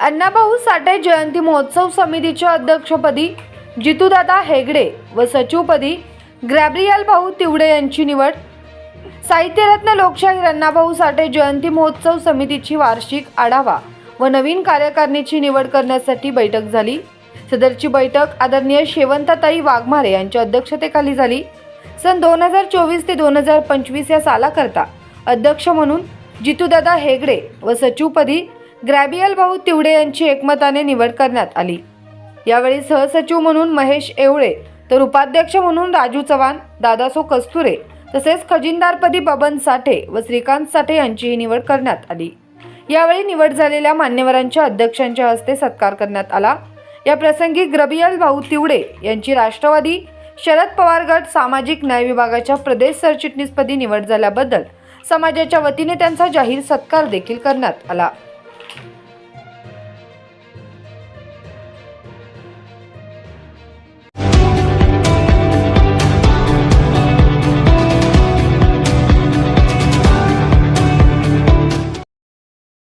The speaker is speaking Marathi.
अण्णाभाऊ साठे जयंती महोत्सव समितीच्या अध्यक्षपदी जितूदादा हेगडे व सचिवपदी ग्रॅब्रियल भाऊ तिवडे यांची निवड. साहित्यरत्न लोकशाहीर अण्णाभाऊ साठे जयंती महोत्सव समितीची वार्षिक आढावा व नवीन कार्यकारिणीची निवड करण्यासाठी बैठक झाली. सदरची बैठक आदरणीय शेवंताताई वाघमारे यांच्या अध्यक्षतेखाली झाली. सन दोन हजार चोवीस ते दोन हजार पंचवीस या सालाकरता अध्यक्ष म्हणून जितूदादा हेगडे व सचिवपदी ग्रॅबियल भाऊ तिवडे यांची एकमताने निवड करण्यात आली. यावेळी सहसचिव म्हणून महेश एवळे तर उपाध्यक्ष म्हणून राजू चव्हाण दादासो कस्तुरे तसेच खजिनदारपदी बबन साठे व श्रीकांत साठे यांचीही निवड करण्यात आली. यावेळी निवड झालेल्या मान्यवरांच्या अध्यक्षांच्या हस्ते सत्कार करण्यात आला. या प्रसंगी ग्रबियल भाऊ तिवडे यांची राष्ट्रवादी शरद पवार गट सामाजिक न्याय विभागाच्या प्रदेश सरचिटणीसपदी निवड झाल्याबद्दल समाजाच्या वतीने त्यांचा जाहीर सत्कार देखील करण्यात आला.